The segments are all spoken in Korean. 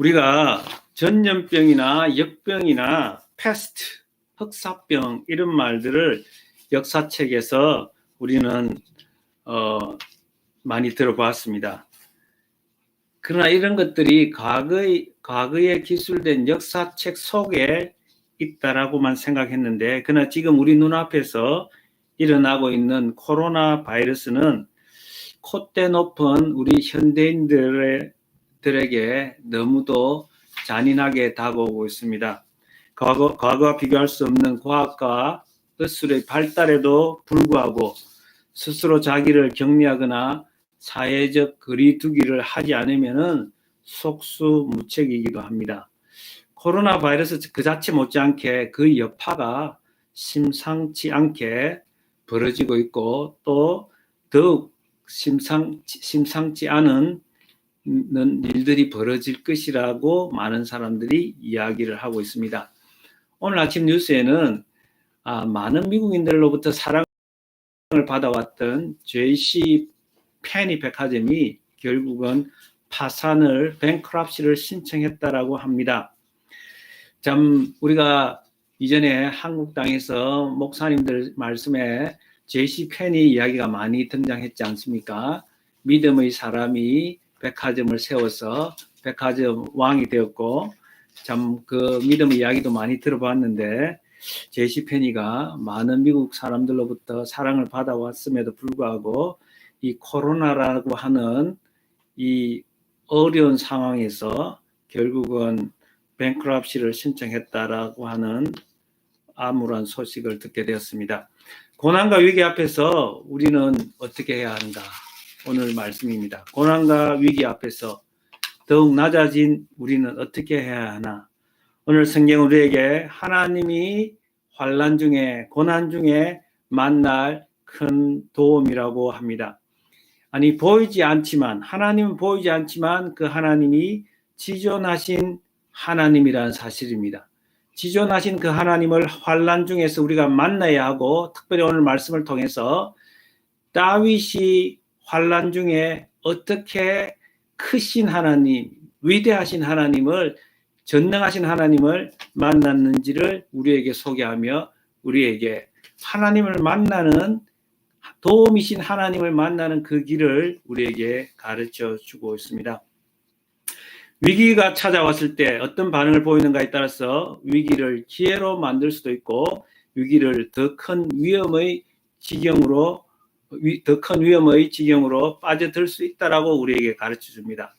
우리가 전염병이나 역병이나 패스트, 흑사병 이런 말들을 역사책에서 우리는 어, 많이 들어봤습니다. 그러나 이런 것들이 과거의, 과거에 기술된 역사책 속에 있다라고만 생각했는데, 그러나 지금 우리 눈앞에서 일어나고 있는 코로나 바이러스는 콧대 높은 우리 현대인들 에게 너무도 잔인하게 다가오고 있습니다. 과거, 과거와 비교할 수 없는 과학과 의술의 발달에도 불구하고 스스로 자기를 격리하거나 사회적 거리두기를 하지 않으면은 속수무책이기도 합니다. 코로나 바이러스 그 자체 못지않게 그 여파가 심상치 않게 벌어지고 있고 또 더욱 심상, 심상치 않은 일들이 벌어질 것이라고 많은 사람들이 이야기를 하고 있습니다. 오늘 아침 뉴스에는 아, 많은 미국인들로부터 사랑을 받아왔던 JC 페니 백화점이 결국은 파산을 뱅크랍시를 신청했다라고 합니다. 참 우리가 이전에 한국 땅에서 목사님들 말씀에 제시 페니 이야기가 많이 등장했지 않습니까? 믿음의 사람이 백화점을 세워서 백화점 왕이 되었고 참 그 믿음의 이야기도 많이 들어봤는데 제시 페니가 많은 미국 사람들로부터 사랑을 받아왔음에도 불구하고 이 코로나라고 하는 이 어려운 상황에서 결국은 뱅크럽시를 신청했다라고 하는 암울한 소식을 듣게 되었습니다. 고난과 위기 앞에서 우리는 어떻게 해야 한가? 오늘 말씀입니다. 고난과 위기 앞에서 더욱 낮아진 우리는 어떻게 해야 하나? 오늘 성경 우리에게 하나님이 환란 중에 고난 중에 만날 큰 도움이라고 합니다. 아니 보이지 않지만 하나님은 보이지 않지만 그 하나님이 지존하신 하나님이라는 사실입니다. 지존하신 그 하나님을 환란 중에서 우리가 만나야 하고 특별히 오늘 말씀을 통해서 다윗이 환란 중에 어떻게 크신 하나님, 위대하신 하나님을 전능하신 하나님을 만났는지를 우리에게 소개하며 우리에게 하나님을 만나는 도움이신 하나님을 만나는 그 길을 우리에게 가르쳐 주고 있습니다. 위기가 찾아왔을 때 어떤 반응을 보이는가에 따라서 위기를 기회로 만들 수도 있고 위기를 더 큰 위험의 지경으로 더 큰 위험의 지경으로 빠져들 수 있다라고 우리에게 가르쳐 줍니다.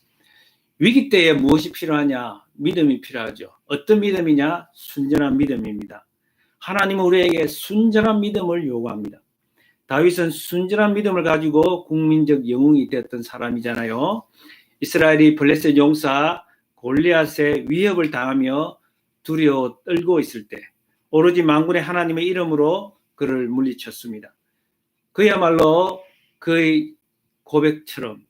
위기 때에 무엇이 필요하냐? 믿음이 필요하죠. 어떤 믿음이냐? 순전한 믿음입니다. 하나님은 우리에게 순전한 믿음을 요구합니다. 다윗은 순전한 믿음을 가지고 국민적 영웅이 되었던 사람이잖아요. 이스라엘이 블레셋 용사 골리앗의 위협을 당하며 두려워 떨고 있을 때 오로지 만군의 하나님의 이름으로 그를 물리쳤습니다. 그야말로 그의 고백처럼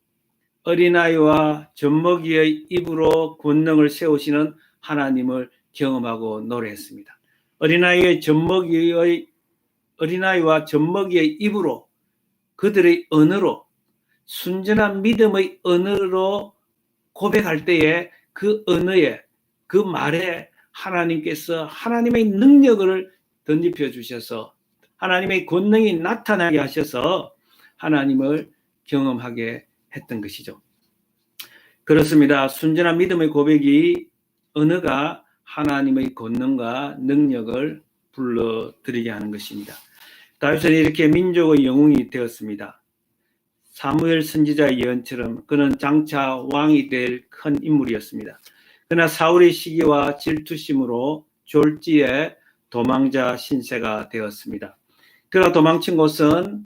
어린아이와 젖먹이의 입으로 권능을 세우시는 하나님을 경험하고 노래했습니다. 어린아이의 젖먹이의 어린아이와 젖먹이의 입으로 그들의 언어로 순전한 믿음의 언어로 고백할 때에 그 언어에 그 말에 하나님께서 하나님의 능력을 던집혀 주셔서 하나님의 권능이 나타나게 하셔서 하나님을 경험하게 했던 것이죠. 그렇습니다. 순전한 믿음의 고백이 언어가 하나님의 권능과 능력을 불러들이게 하는 것입니다. 다윗은 이렇게 민족의 영웅이 되었습니다. 사무엘 선지자의 예언처럼 그는 장차 왕이 될 큰 인물이었습니다. 그러나 사울의 시기와 질투심으로 졸지에 도망자 신세가 되었습니다. 그가 도망친 곳은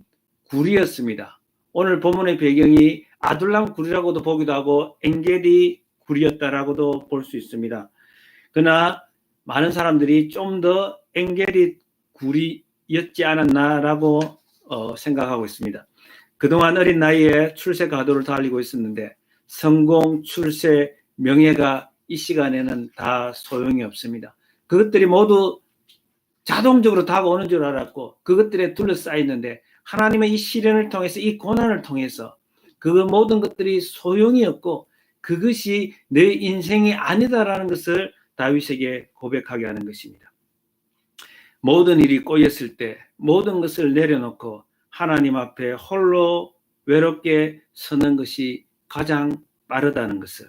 굴이었습니다. 오늘 본문의 배경이 아둘람 굴이라고도 보기도 하고 엔게디 굴이었다라고도 볼 수 있습니다. 그러나 많은 사람들이 좀 더 엔게디 굴이었지 않았나라고 어, 생각하고 있습니다. 그동안 어린 나이에 출세 가도를 달리고 있었는데 성공, 출세, 명예가 이 시간에는 다 소용이 없습니다. 그것들이 모두 자동적으로 다가오는 줄 알았고 그것들에 둘러싸였는데 하나님의 이 시련을 통해서 이 고난을 통해서 그 모든 것들이 소용이 없고 그것이 내 인생이 아니다라는 것을 다윗에게 고백하게 하는 것입니다. 모든 일이 꼬였을 때 모든 것을 내려놓고 하나님 앞에 홀로 외롭게 서는 것이 가장 빠르다는 것을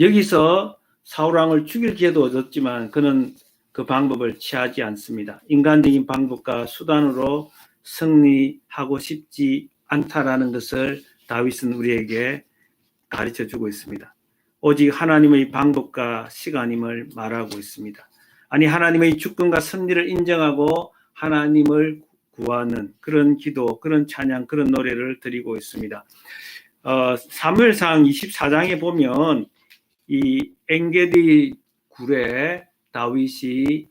여기서 사울왕을 죽일 기회도 얻었지만 그는 그 방법을 취하지 않습니다. 인간적인 방법과 수단으로 승리하고 싶지 않다라는 것을 다윗은 우리에게 가르쳐 주고 있습니다. 오직 하나님의 방법과 시간임을 말하고 있습니다. 아니 하나님의 주권과 섭리를 인정하고 하나님을 구하는 그런 기도, 그런 찬양, 그런 노래를 드리고 있습니다. 어, 사무엘상 24장에 보면 이 엥게디 굴에 다윗이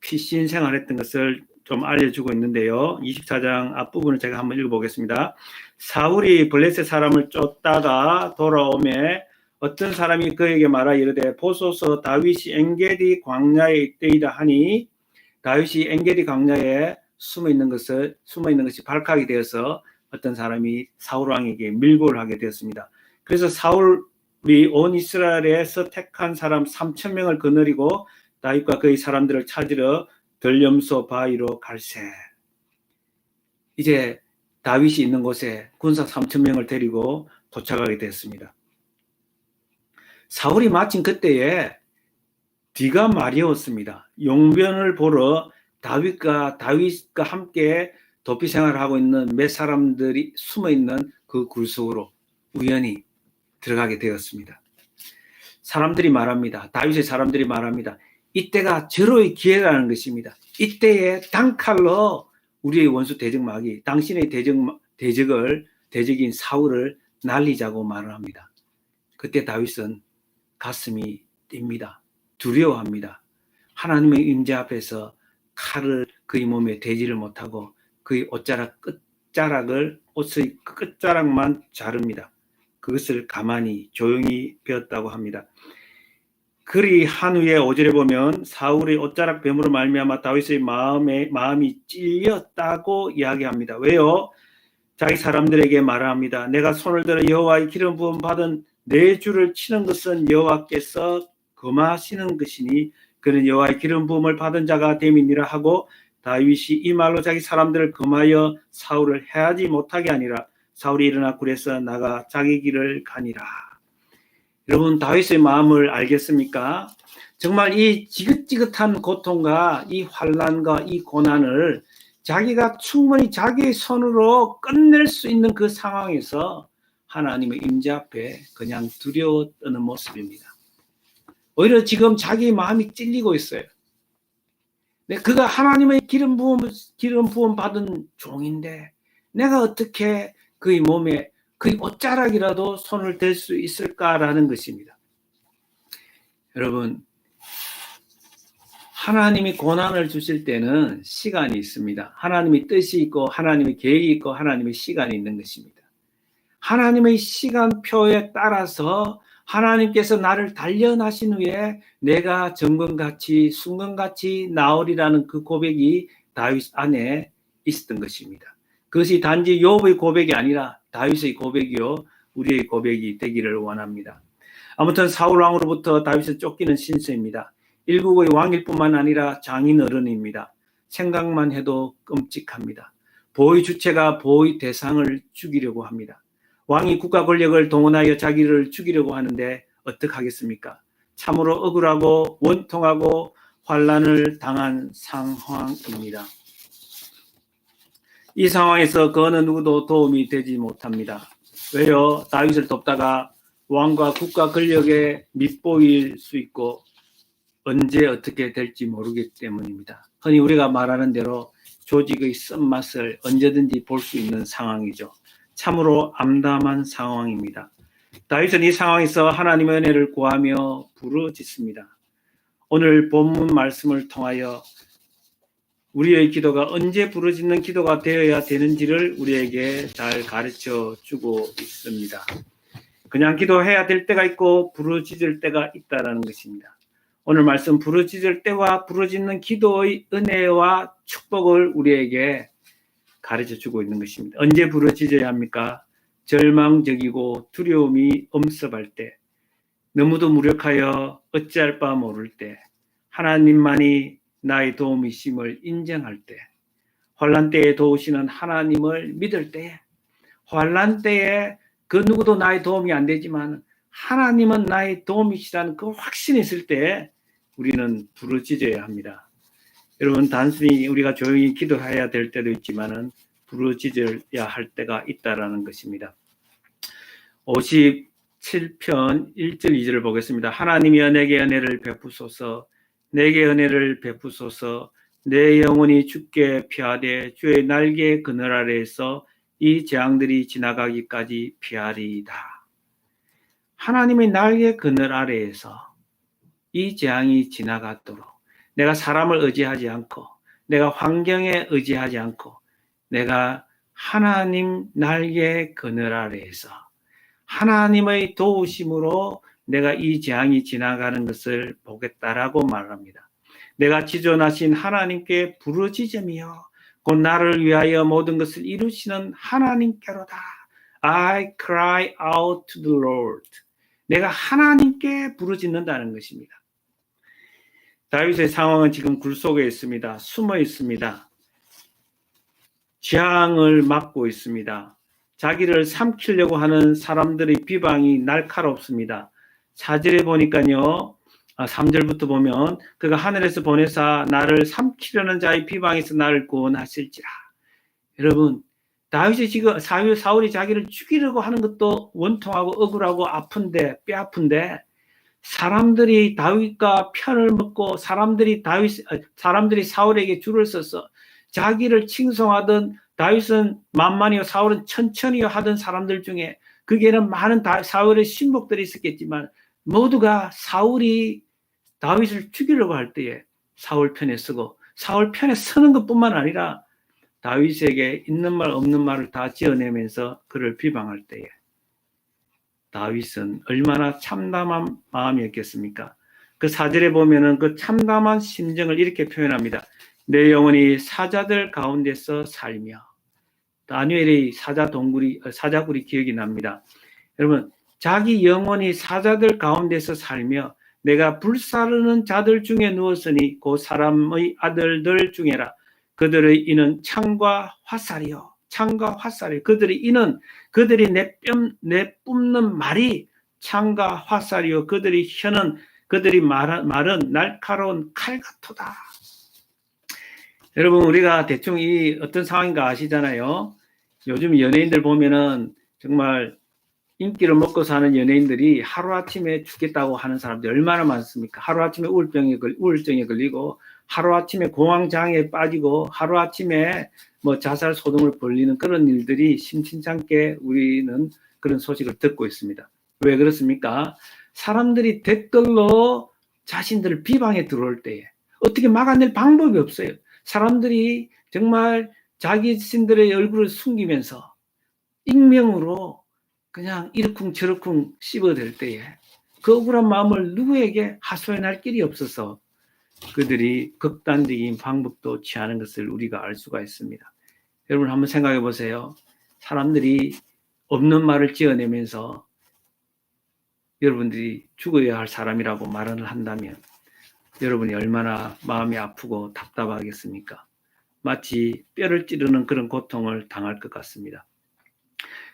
피신 생활했던 것을 좀 알려주고 있는데요. 24장 앞부분을 제가 한번 읽어보겠습니다. 사울이 블레셋 사람을 쫓다가 돌아오매 어떤 사람이 그에게 말하 이르되 보소서 다윗이 엥게디 광야에 있되이다 하니 다윗이 엥게디 광야에 숨어 있는 것을 숨어 있는 것이 발각이 되어서 어떤 사람이 사울 왕에게 밀고를 하게 되었습니다. 그래서 사울이 온 이스라엘에서 택한 사람 3천 명을 거느리고 다윗과 그의 사람들을 찾으러 덜염소 바위로 갈새. 이제 다윗이 있는 곳에 군사 3천 명을 데리고 도착하게 됐습니다. 사울이 마침 그때에 비가 마려웠습니다. 용변을 보러 다윗과 다윗과 함께 도피 생활을 하고 있는 몇 사람들이 숨어 있는 그 굴속으로 우연히 들어가게 되었습니다. 사람들이 말합니다. 다윗의 사람들이 말합니다. 이때가 절호의 기회라는 것입니다. 이때에 단칼로 우리의 원수 대적마귀, 당신의 대적, 대적을, 대적인 사울을 날리자고 말을 합니다. 그때 다윗은 가슴이 뜁니다. 두려워합니다. 하나님의 임재 앞에서 칼을 그의 몸에 대지를 못하고 그의 옷자락 끝자락을 옷의 끝자락만 자릅니다. 그것을 가만히 조용히 베었다고 합니다. 그리 한 후에 오절에 보면 사울의 옷자락 뱀으로 말미암아 다윗의 마음에 마음이 찔렸다고 이야기합니다. 왜요? 자기 사람들에게 말합니다. 내가 손을 들어 여호와의 기름 부음 받은 내 주를 치는 것은 여호와께서 금하시는 것이니 그는 여호와의 기름 부음을 받은 자가 됨이니라 하고 다윗이 이 말로 자기 사람들을 금하여 사울을 해하지 못하게 하니라 사울이 일어나 굴에서 나가 자기 길을 가니라. 여러분 다윗의 마음을 알겠습니까? 정말 이 지긋지긋한 고통과 이 환란과 이 고난을 자기가 충분히 자기의 손으로 끝낼 수 있는 그 상황에서 하나님의 임재 앞에 그냥 두려워 떠는 모습입니다. 오히려 지금 자기 마음이 찔리고 있어요. 네, 그가 하나님의 기름 부음 기름 부음 받은 종인데 내가 어떻게 그의 몸에 그의 옷자락이라도 손을 댈 수 있을까라는 것입니다. 여러분 하나님이 고난을 주실 때는 시간이 있습니다. 하나님의 뜻이 있고 하나님의 계획이 있고 하나님의 시간이 있는 것입니다. 하나님의 시간표에 따라서 하나님께서 나를 단련하신 후에 내가 정금같이 순금같이 나오리라는 그 고백이 다윗 안에 있었던 것입니다. 그것이 단지 욥의 고백이 아니라 다윗의 고백이요 우리의 고백이 되기를 원합니다. 아무튼 사울 왕으로부터 다윗을 쫓기는 신세입니다. 일국의 왕일 뿐만 아니라 장인 어른입니다. 생각만 해도 끔찍합니다. 보의 주체가 보의 대상을 죽이려고 합니다. 왕이 국가 권력을 동원하여 자기를 죽이려고 하는데 어떡하겠습니까? 참으로 억울하고 원통하고 환란을 당한 상황입니다. 이 상황에서 그 어느 누구도 도움이 되지 못합니다. 왜요? 다윗을 돕다가 왕과 국가 권력에 밑보일 수 있고 언제 어떻게 될지 모르기 때문입니다. 흔히 우리가 말하는 대로 조직의 쓴맛을 언제든지 볼 수 있는 상황이죠. 참으로 암담한 상황입니다. 다윗은 이 상황에서 하나님의 은혜를 구하며 부르짖습니다. 오늘 본문 말씀을 통하여 우리의 기도가 언제 부르짖는 기도가 되어야 되는지를 우리에게 잘 가르쳐 주고 있습니다. 그냥 기도해야 될 때가 있고 부르짖을 때가 있다라는 것입니다. 오늘 말씀 부르짖을 때와 부르짖는 기도의 은혜와 축복을 우리에게 가르쳐 주고 있는 것입니다. 언제 부르짖어야 합니까? 절망적이고 두려움이 엄습할 때, 너무도 무력하여 어찌할 바 모를 때, 하나님만이 나의 도움이심을 인정할 때, 환란 때에 도우시는 하나님을 믿을 때에, 환란 때에 그 누구도 나의 도움이 안 되지만 하나님은 나의 도움이시라는 그 확신이 있을 때 우리는 부르짖어야 합니다. 여러분 단순히 우리가 조용히 기도해야 될 때도 있지만은 부르짖어야 할 때가 있다라는 것입니다. 57편 1절 2절을 보겠습니다. 하나님이여 내게 은혜를 베푸소서 내게 은혜를 베푸소서 내 영혼이 주께 피하되 주의 날개 그늘 아래에서 이 재앙들이 지나가기까지 피하리이다. 하나님의 날개 그늘 아래에서 이 재앙이 지나가도록 내가 사람을 의지하지 않고 내가 환경에 의지하지 않고 내가 하나님 날개 그늘 아래에서 하나님의 도우심으로 내가 이 재앙이 지나가는 것을 보겠다라고 말합니다. 내가 지존하신 하나님께 부르짖으며 곧 나를 위하여 모든 것을 이루시는 하나님께로다. I cry out to the Lord. 내가 하나님께 부르짖는다는 것입니다. 다윗의 상황은 지금 굴 속에 있습니다. 숨어 있습니다. 재앙을 맞고 있습니다. 자기를 삼키려고 하는 사람들의 비방이 날카롭습니다. 사절에 보니까요. 3절부터 보면 그가 하늘에서 보내사 나를 삼키려는 자의 비방에서 나를 구원하실지라. 여러분 다윗이 지금 사울, 사울이 자기를 죽이려고 하는 것도 원통하고 억울하고 아픈데 뼈 아픈데 사람들이 다윗과 편을 먹고 사람들이 다윗 사람들이 사울에게 줄을 서서 자기를 칭송하던 다윗은 만만히요 사울은 천천히요 하던 사람들 중에 그게는 많은 다, 사울의 신복들이 있었겠지만 모두가 사울이 다윗을 죽이려고 할 때에 사울 편에 서고 사울 편에 서는 것뿐만 아니라 다윗에게 있는 말 없는 말을 다 지어내면서 그를 비방할 때에 다윗은 얼마나 참담한 마음이었겠습니까? 그 사절에 보면은 그 참담한 심정을 이렇게 표현합니다. 내 영혼이 사자들 가운데서 살며 다니엘의 사자 동굴이 사자굴이 기억이 납니다. 여러분 자기 영혼이 사자들 가운데서 살며 내가 불사르는 자들 중에 누웠으니 그 사람의 아들들 중에라 그들의 이는 창과 화살이요 창과 화살이 그들의 이는 그들이 내뿜 내뿜는 말이 창과 화살이요 그들이 혀는 그들이 말은, 말은 날카로운 칼 같도다. 여러분 우리가 대충 이 어떤 상황인가 아시잖아요. 요즘 연예인들 보면은 정말 인기를 먹고 사는 연예인들이 하루아침에 죽겠다고 하는 사람들이 얼마나 많습니까? 하루아침에 우울병에, 걸, 우울증에 걸리고 하루아침에 공황장애에 빠지고 하루아침에 뭐 자살 소동을 벌리는 그런 일들이 심심찮게 우리는 그런 소식을 듣고 있습니다. 왜 그렇습니까? 사람들이 댓글로 자신들을 비방에 들어올 때에 어떻게 막아낼 방법이 없어요. 사람들이 정말 자기 자신들의 얼굴을 숨기면서 익명으로 그냥 이러쿵 저러쿵 씹어댈 때에 그 억울한 마음을 누구에게 하소연할 길이 없어서 그들이 극단적인 방법도 취하는 것을 우리가 알 수가 있습니다. 여러분 한번 생각해 보세요. 사람들이 없는 말을 지어내면서 여러분들이 죽어야 할 사람이라고 말을 한다면 여러분이 얼마나 마음이 아프고 답답하겠습니까? 마치 뼈를 찌르는 그런 고통을 당할 것 같습니다.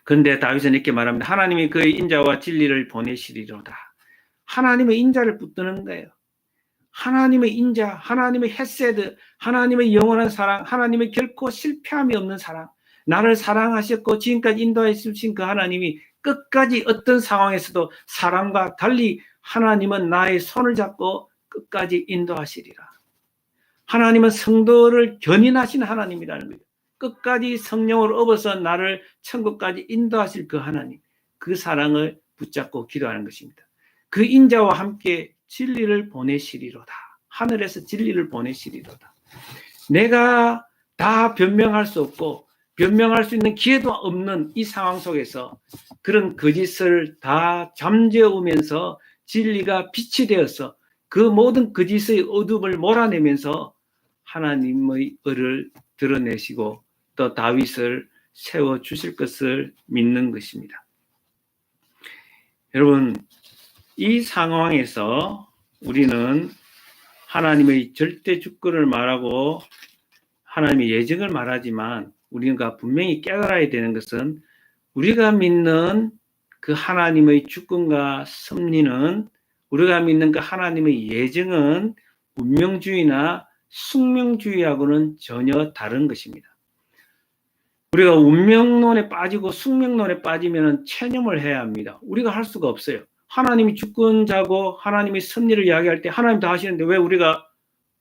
그런데 다윗은 이렇게 말합니다. 하나님이 그의 인자와 진리를 보내시리로다. 하나님의 인자를 붙드는 거예요. 하나님의 인자, 하나님의 헤세드, 하나님의 영원한 사랑, 하나님의 결코 실패함이 없는 사랑, 나를 사랑하셨고 지금까지 인도해 주신 그 하나님이 끝까지 어떤 상황에서도 사랑과 달리 하나님은 나의 손을 잡고 끝까지 인도하시리라. 하나님은 성도를 견인하신 하나님이라는 거예요. 끝까지 성령을 업어서 나를 천국까지 인도하실 그 하나님, 그 사랑을 붙잡고 기도하는 것입니다. 그 인자와 함께 진리를 보내시리로다. 하늘에서 진리를 보내시리로다. 내가 다 변명할 수 없고 변명할 수 있는 기회도 없는 이 상황 속에서 그런 거짓을 다 잠재우면서 진리가 빛이 되어서 그 모든 거짓의 어둠을 몰아내면서 하나님의 을을 드러내시고 또 다윗을 세워 주실 것을 믿는 것입니다. 여러분, 이 상황에서 우리는 하나님의 절대 주권을 말하고 하나님의 예정을 말하지만 우리가 분명히 깨달아야 되는 것은 우리가 믿는 그 하나님의 주권과 섭리는 우리가 믿는 그 하나님의 예정은 운명주의나 숙명주의하고는 전혀 다른 것입니다. 우리가 운명론에 빠지고 숙명론에 빠지면 체념을 해야 합니다. 우리가 할 수가 없어요. 하나님이 주권자고 하나님이 섭리를 이야기할 때 하나님 다 하시는데 왜 우리가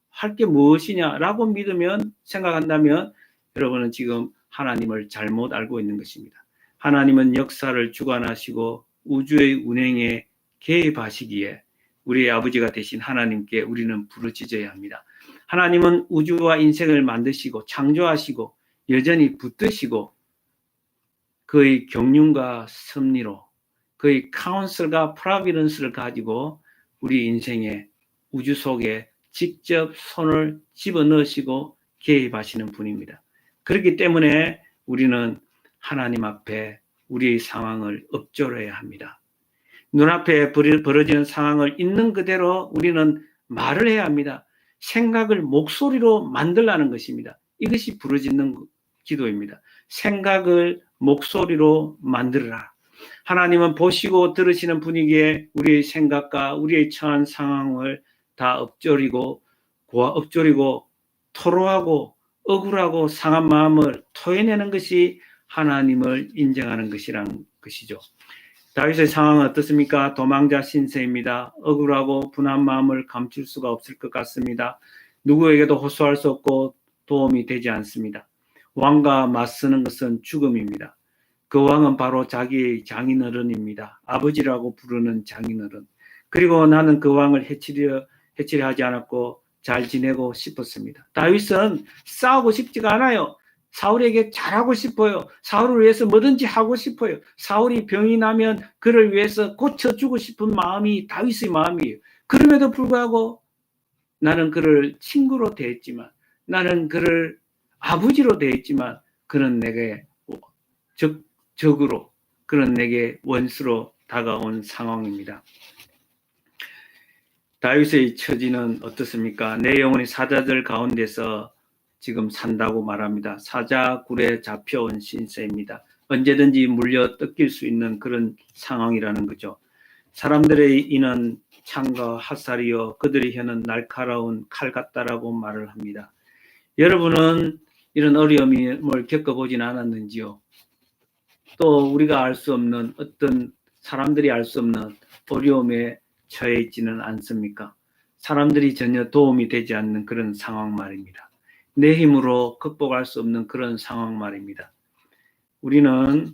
할 게 무엇이냐라고 믿으면 생각한다면 여러분은 지금 하나님을 잘못 알고 있는 것입니다. 하나님은 역사를 주관하시고 우주의 운행에 개입하시기에 우리의 아버지가 되신 하나님께 우리는 부르짖어야 합니다. 하나님은 우주와 인생을 만드시고 창조하시고 여전히 붙드시고 그의 경륜과 섭리로 그의 카운슬과 프라비런스를 가지고 우리 인생의 우주 속에 직접 손을 집어넣으시고 개입하시는 분입니다. 그렇기 때문에 우리는 하나님 앞에 우리의 상황을 엎조려야 합니다. 눈앞에 벌어지는 상황을 있는 그대로 우리는 말을 해야 합니다. 생각을 목소리로 만들라는 것입니다. 이것이 부르짖는 기도입니다. 생각을 목소리로 만들어라. 하나님은 보시고 들으시는 분위기에 우리의 생각과 우리의 처한 상황을 다 엎조리고 고아 엎조리고 토로하고 억울하고 상한 마음을 토해내는 것이 하나님을 인정하는 것이란 것이죠. 다윗의 상황은 어떻습니까? 도망자 신세입니다. 억울하고 분한 마음을 감출 수가 없을 것 같습니다. 누구에게도 호소할 수 없고 도움이 되지 않습니다. 왕과 맞서는 것은 죽음입니다. 그 왕은 바로 자기의 장인어른입니다. 아버지라고 부르는 장인어른. 그리고 나는 그 왕을 해치려, 해치려 하지 않았고 잘 지내고 싶었습니다. 다윗은 싸우고 싶지가 않아요. 사울에게 잘하고 싶어요. 사울을 위해서 뭐든지 하고 싶어요. 사울이 병이 나면 그를 위해서 고쳐주고 싶은 마음이 다윗의 마음이에요. 그럼에도 불구하고 나는 그를 친구로 대했지만 나는 그를 아버지로 대했지만 그는 내게 적, 적으로 그는 내게 원수로 다가온 상황입니다. 다윗의 처지는 어떻습니까? 내 영혼이 사자들 가운데서 지금 산다고 말합니다. 사자굴에 잡혀온 신세입니다. 언제든지 물려 뜯길 수 있는 그런 상황이라는 거죠. 사람들의 이는 창과 핫살이요 그들의 혀는 날카로운 칼 같다라고 말을 합니다. 여러분은 이런 어려움을 겪어보진 않았는지요? 또 우리가 알 수 없는 어떤 사람들이 알 수 없는 어려움에 처해 있지는 않습니까? 사람들이 전혀 도움이 되지 않는 그런 상황 말입니다. 내 힘으로 극복할 수 없는 그런 상황 말입니다. 우리는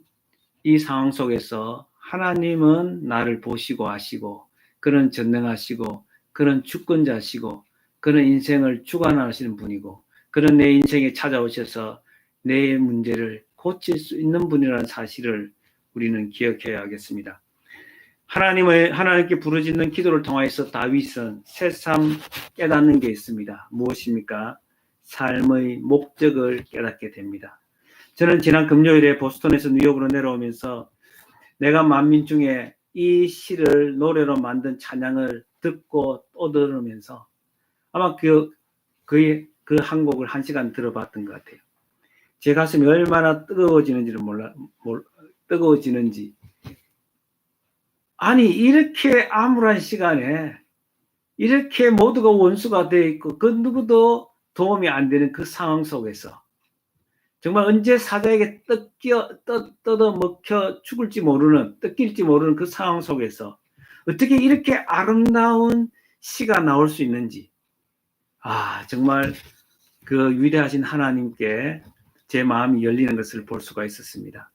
이 상황 속에서 하나님은 나를 보시고 아시고 그는 전능하시고 그는 주권자시고 그는 인생을 주관하시는 분이고 그는 내 인생에 찾아오셔서 내 문제를 고칠 수 있는 분이라는 사실을 우리는 기억해야 하겠습니다. 하나님의 하나님께 부르짖는 기도를 통하여서 다윗은 새삼 깨닫는 게 있습니다. 무엇입니까? 삶의 목적을 깨닫게 됩니다. 저는 지난 금요일에 보스턴에서 뉴욕으로 내려오면서 내가 만민 중에 이 시를 노래로 만든 찬양을 듣고 또 들으면서 아마 그, 그, 그 한 곡을 한 시간 들어봤던 것 같아요. 제 가슴이 얼마나 뜨거워지는지를 몰라, 몰, 뜨거워지는지. 아니, 이렇게 암울한 시간에 이렇게 모두가 원수가 되어 있고 그 누구도 도움이 안 되는 그 상황 속에서 정말 언제 사자에게 뜯겨, 뜯, 뜯어 먹혀 죽을지 모르는, 뜯길지 모르는 그 상황 속에서 어떻게 이렇게 아름다운 시가 나올 수 있는지. 아, 정말 그 위대하신 하나님께 제 마음이 열리는 것을 볼 수가 있었습니다.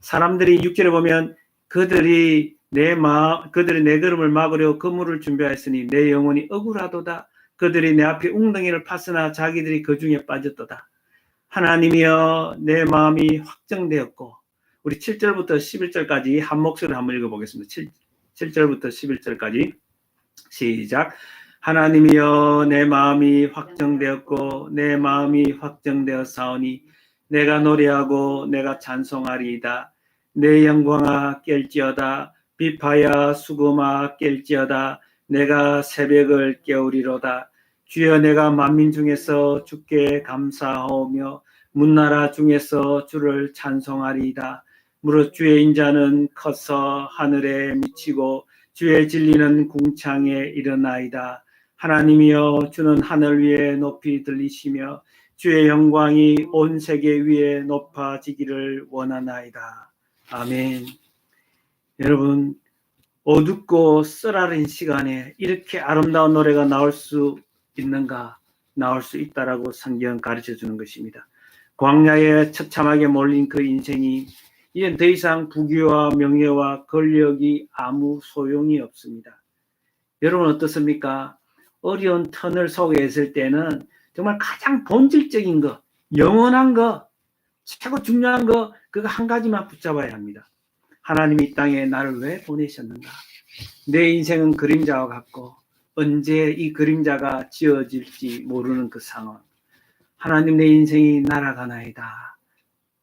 사람들이 육절에 보면 그들이 내 마음, 그들이 내 걸음을 막으려 그물을 준비하였으니 내 영혼이 억울하도다. 그들이 내 앞에 웅덩이를 팠으나 자기들이 그 중에 빠졌도다. 하나님이여 내 마음이 확정되었고 우리 7절부터 11절까지 한 목소리로 한번 읽어보겠습니다. 7, 7절부터 11절까지 시작 하나님이여 내 마음이 확정되었고 내 마음이 확정되어 사오니 내가 노래하고 내가 찬송하리이다. 내 영광아 깰지어다. 비파야 수금아 깰지어다. 내가 새벽을 깨우리로다. 주여 내가 만민 중에서 주께 감사하오며 문나라 중에서 주를 찬송하리이다. 무릇 주의 인자는 커서 하늘에 미치고 주의 진리는 궁창에 일어나이다. 하나님이여 주는 하늘 위에 높이 들리시며 주의 영광이 온 세계 위에 높아지기를 원하나이다. 아멘. 여러분 어둡고 쓰라린 시간에 이렇게 아름다운 노래가 나올 수 있는가? 나올 수 있다라고 성경 가르쳐 주는 것입니다. 광야에 처참하게 몰린 그 인생이 이제 더 이상 부귀와 명예와 권력이 아무 소용이 없습니다. 여러분 어떻습니까? 어려운 터널 속에 있을 때는 정말 가장 본질적인 거, 영원한 거, 최고 중요한 거, 그거 한 가지만 붙잡아야 합니다. 하나님이 이 땅에 나를 왜 보내셨는가? 내 인생은 그림자와 같고, 언제 이 그림자가 지어질지 모르는 그 상황. 하나님 내 인생이 날아가나이다.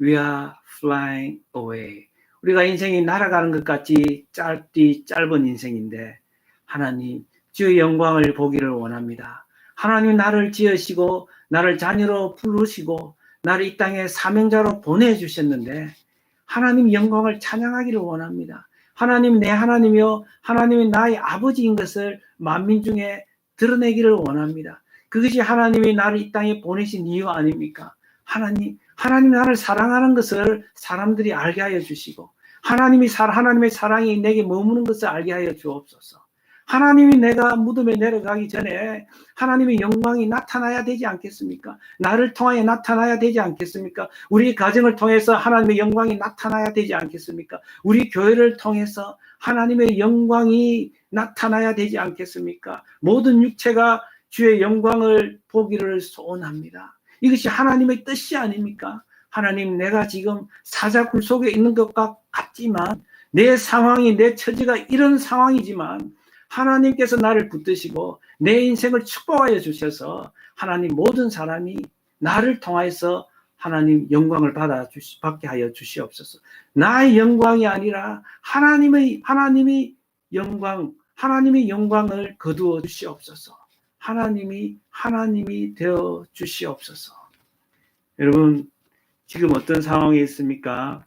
We are flying away. 우리가 인생이 날아가는 것 같이 짧디 짧은 인생인데, 하나님, 주의 영광을 보기를 원합니다. 하나님 나를 지으시고, 나를 자녀로 부르시고, 나를 이 땅에 사명자로 보내주셨는데, 하나님 영광을 찬양하기를 원합니다. 하나님 내 하나님이요, 하나님이 나의 아버지인 것을 만민 중에 드러내기를 원합니다. 그것이 하나님이 나를 이 땅에 보내신 이유 아닙니까? 하나님, 하나님 나를 사랑하는 것을 사람들이 알게 하여 주시고, 하나님이 사, 하나님의 사랑이 내게 머무는 것을 알게 하여 주옵소서. 하나님이 내가 무덤에 내려가기 전에 하나님의 영광이 나타나야 되지 않겠습니까? 나를 통하여 나타나야 되지 않겠습니까? 우리 가정을 통해서 하나님의 영광이 나타나야 되지 않겠습니까? 우리 교회를 통해서 하나님의 영광이 나타나야 되지 않겠습니까? 모든 육체가 주의 영광을 보기를 소원합니다. 이것이 하나님의 뜻이 아닙니까? 하나님, 내가 지금 사자굴 속에 있는 것과 같지만, 내 상황이, 내 처지가 이런 상황이지만, 하나님께서 나를 붙드시고, 내 인생을 축복하여 주셔서, 하나님 모든 사람이 나를 통하여서 하나님 영광을 받아 주시, 받게 하여 주시옵소서. 나의 영광이 아니라 하나님의, 하나님이 영광, 하나님의 영광을 거두어 주시옵소서. 하나님이, 하나님이 되어 주시옵소서. 여러분, 지금 어떤 상황에 있습니까?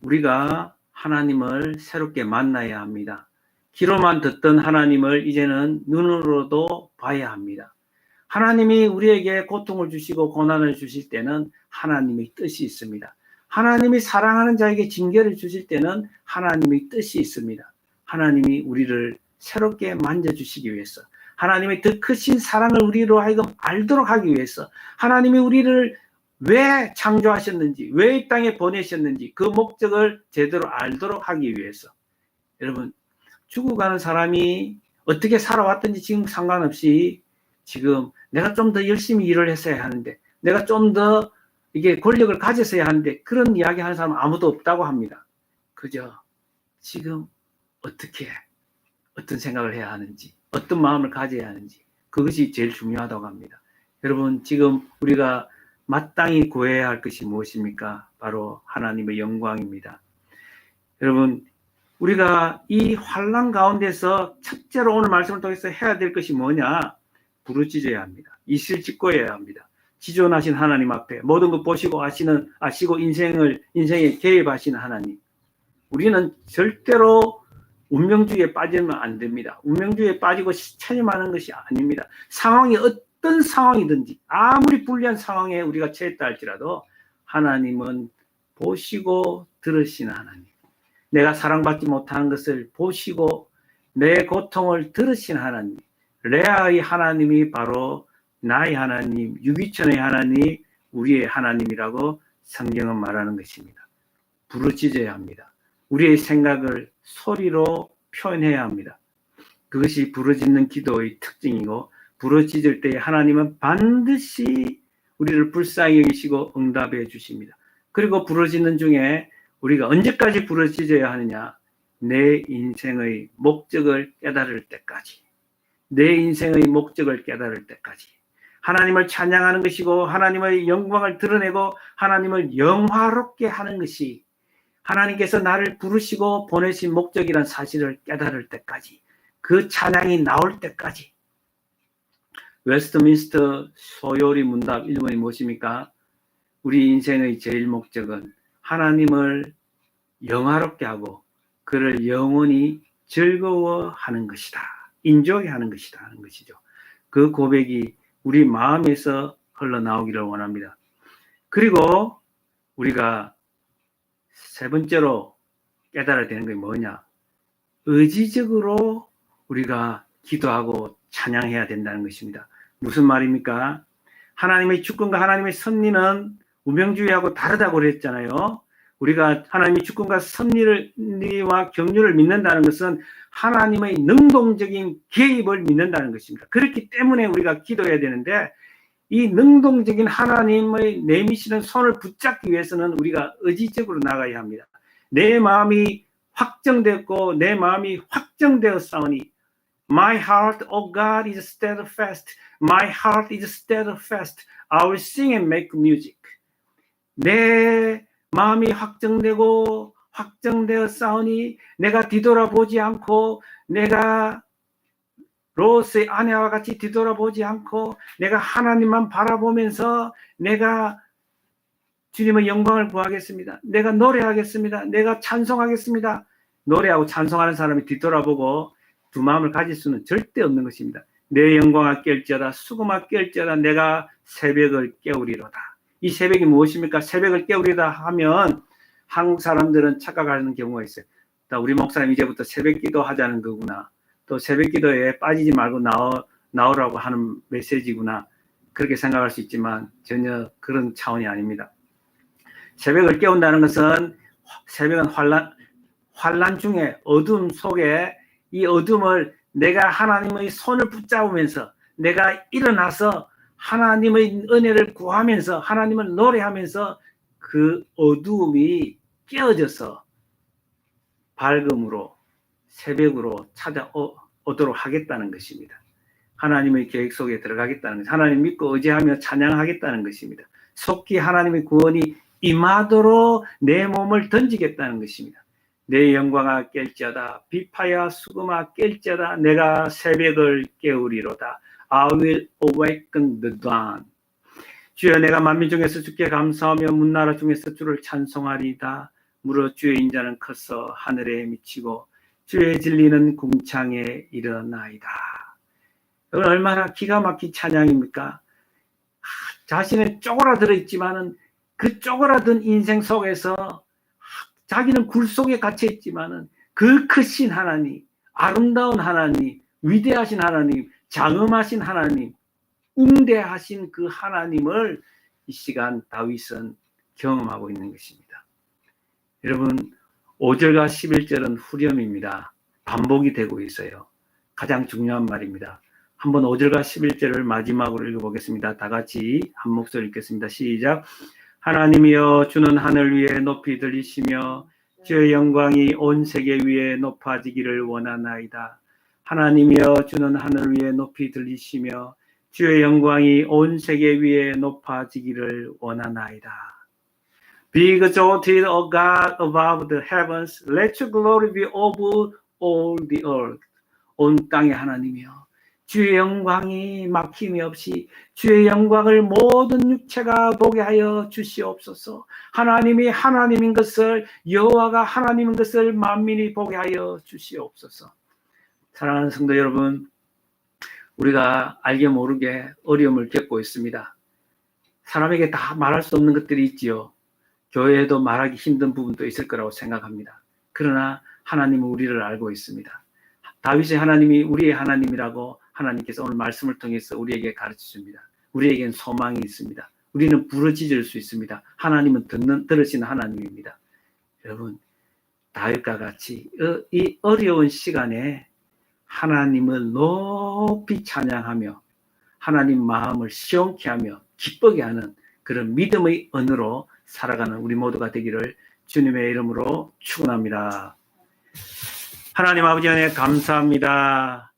우리가 하나님을 새롭게 만나야 합니다. 귀로만 듣던 하나님을 이제는 눈으로도 봐야 합니다. 하나님이 우리에게 고통을 주시고 고난을 주실 때는 하나님의 뜻이 있습니다. 하나님이 사랑하는 자에게 징계를 주실 때는 하나님의 뜻이 있습니다. 하나님이 우리를 새롭게 만져주시기 위해서 하나님의 더 크신 사랑을 우리로 하여금 알도록 하기 위해서 하나님이 우리를 왜 창조하셨는지, 왜 이 땅에 보내셨는지 그 목적을 제대로 알도록 하기 위해서 여러분 죽어가는 사람이 어떻게 살아왔든지 지금 상관없이 지금 내가 좀 더 열심히 일을 했어야 하는데 내가 좀 더 이게 권력을 가졌어야 하는데 그런 이야기 하는 사람은 아무도 없다고 합니다. 그저 지금 어떻게 어떤 생각을 해야 하는지 어떤 마음을 가져야 하는지 그것이 제일 중요하다고 합니다. 여러분 지금 우리가 마땅히 구해야 할 것이 무엇입니까? 바로 하나님의 영광입니다. 여러분 우리가 이 환란 가운데서 첫째로 오늘 말씀을 통해서 해야 될 것이 뭐냐? 부르짖어야 합니다. 이슬 짓고해야 합니다. 지존하신 하나님 앞에 모든 것 보시고 아시는 아시고 인생을 인생에 개입하시는 하나님. 우리는 절대로 운명주의에 빠지면 안 됩니다. 운명주의에 빠지고 체념하는 것이 아닙니다. 상황이 어떤 상황이든지 아무리 불리한 상황에 우리가 처했다 할지라도 하나님은 보시고 들으시는 하나님. 내가 사랑받지 못하는 것을 보시고 내 고통을 들으신 하나님. 레아의 하나님이 바로 나의 하나님, 유기천의 하나님, 우리의 하나님이라고 성경은 말하는 것입니다. 부르짖어야 합니다. 우리의 생각을 소리로 표현해야 합니다. 그것이 부르짖는 기도의 특징이고 부르짖을 때 하나님은 반드시 우리를 불쌍히 여기시고 응답해 주십니다. 그리고 부르짖는 중에 우리가 언제까지 부르짖어야 하느냐? 내 인생의 목적을 깨달을 때까지. 내 인생의 목적을 깨달을 때까지. 하나님을 찬양하는 것이고 하나님의 영광을 드러내고 하나님을 영화롭게 하는 것이 하나님께서 나를 부르시고 보내신 목적이란 사실을 깨달을 때까지 그 찬양이 나올 때까지 웨스트민스터 소요리 문답 1번이 무엇입니까? 우리 인생의 제일 목적은 하나님을 영화롭게 하고 그를 영원히 즐거워하는 것이다. 인조해하는 것이다 하는 것이죠. 그 고백이 우리 마음에서 흘러나오기를 원합니다. 그리고 우리가 세 번째로 깨달아야 되는 게 뭐냐? 의지적으로 우리가 기도하고 찬양해야 된다는 것입니다. 무슨 말입니까? 하나님의 주권과 하나님의 섭리는 우명주의하고 다르다고 그랬잖아요. 우리가 하나님의 주권과 섭리와 경륜을 믿는다는 것은 하나님의 능동적인 개입을 믿는다는 것입니다. 그렇기 때문에 우리가 기도해야 되는데 이 능동적인 하나님의 내미시는 손을 붙잡기 위해서는 우리가 의지적으로 나가야 합니다. 내 마음이 확정됐고 내 마음이 확정되었사오니 My heart, O God, is steadfast. My heart is steadfast. I will sing and make music. 내 마음이 확정되고 확정되어 싸우니 내가 뒤돌아보지 않고 내가 로스의 아내와 같이 뒤돌아보지 않고 내가 하나님만 바라보면서 내가 주님의 영광을 구하겠습니다. 내가 노래하겠습니다. 내가 찬송하겠습니다. 노래하고 찬송하는 사람이 뒤돌아보고 두 마음을 가질 수는 절대 없는 것입니다. 내 영광을 깰지어다 수고만 깰지어다 내가 새벽을 깨우리로다. 이 새벽이 무엇입니까? 새벽을 깨우리다 하면 한국 사람들은 착각하는 경우가 있어요. 우리 목사님 이제부터 새벽 기도 하자는 거구나. 또 새벽 기도에 빠지지 말고 나오, 나오라고 하는 메시지구나. 그렇게 생각할 수 있지만 전혀 그런 차원이 아닙니다. 새벽을 깨운다는 것은 새벽은 환란, 환란 중에 어둠 속에 이 어둠을 내가 하나님의 손을 붙잡으면서 내가 일어나서 하나님의 은혜를 구하면서 하나님을 노래하면서 그 어두움이 깨어져서 밝음으로 새벽으로 찾아오도록 하겠다는 것입니다. 하나님의 계획 속에 들어가겠다는 것, 하나님 믿고 의지하며 찬양하겠다는 것입니다. 속히 하나님의 구원이 임하도록 내 몸을 던지겠다는 것입니다. 내 영광아 깰지어다 비파야 수금아 깰지어다 내가 새벽을 깨우리로다 I will awaken the dawn. 주여 내가 만민 중에서 주께 감사하며 문나라 중에서 주를 찬송하리다. 무릇 주의 인자는 커서 하늘에 미치고 주의 진리는 궁창에 일어나이다. 이건 얼마나 기가 막힌 찬양입니까? 자신의 쪼그라들어 있지만은 그 쪼그라든 인생 속에서 자기는 굴 속에 갇혀 있지만은 그 크신 하나님, 아름다운 하나님, 위대하신 하나님, 장엄하신 하나님, 웅대하신 그 하나님을 이 시간 다윗은 경험하고 있는 것입니다. 여러분, 5절과 11절은 후렴입니다. 반복이 되고 있어요. 가장 중요한 말입니다. 한번 5절과 11절을 마지막으로 읽어보겠습니다. 다 같이 한 목소리 읽겠습니다. 시작. 하나님이여 주는 하늘 위에 높이 들리시며 주의 영광이 온 세계 위에 높아지기를 원하나이다. 하나님이여 주는 하늘 위에 높이 들리시며 주의 영광이 온 세계 위에 높아지기를 원하나이다. Be exalted, O God, above the heavens. Let your glory be over all the earth. 온 땅의 하나님이여 주의 영광이 막힘이 없이 주의 영광을 모든 육체가 보게 하여 주시옵소서. 하나님이 하나님인 것을 여호와가 하나님인 것을 만민이 보게 하여 주시옵소서. 사랑하는 성도 여러분, 우리가 알게 모르게 어려움을 겪고 있습니다. 사람에게 다 말할 수 없는 것들이 있지요. 교회에도 말하기 힘든 부분도 있을 거라고 생각합니다. 그러나 하나님은 우리를 알고 있습니다. 다윗의 하나님이 우리의 하나님이라고 하나님께서 오늘 말씀을 통해서 우리에게 가르쳐 줍니다. 우리에겐 소망이 있습니다. 우리는 부르짖을 수 있습니다. 하나님은 듣는, 들으시는 하나님입니다. 여러분, 다윗과 같이 어, 이 어려운 시간에 하나님을 높이 찬양하며 하나님 마음을 시원케 하며 기쁘게 하는 그런 믿음의 언어로 살아가는 우리 모두가 되기를 주님의 이름으로 축원합니다. 하나님 아버지 안에 감사합니다.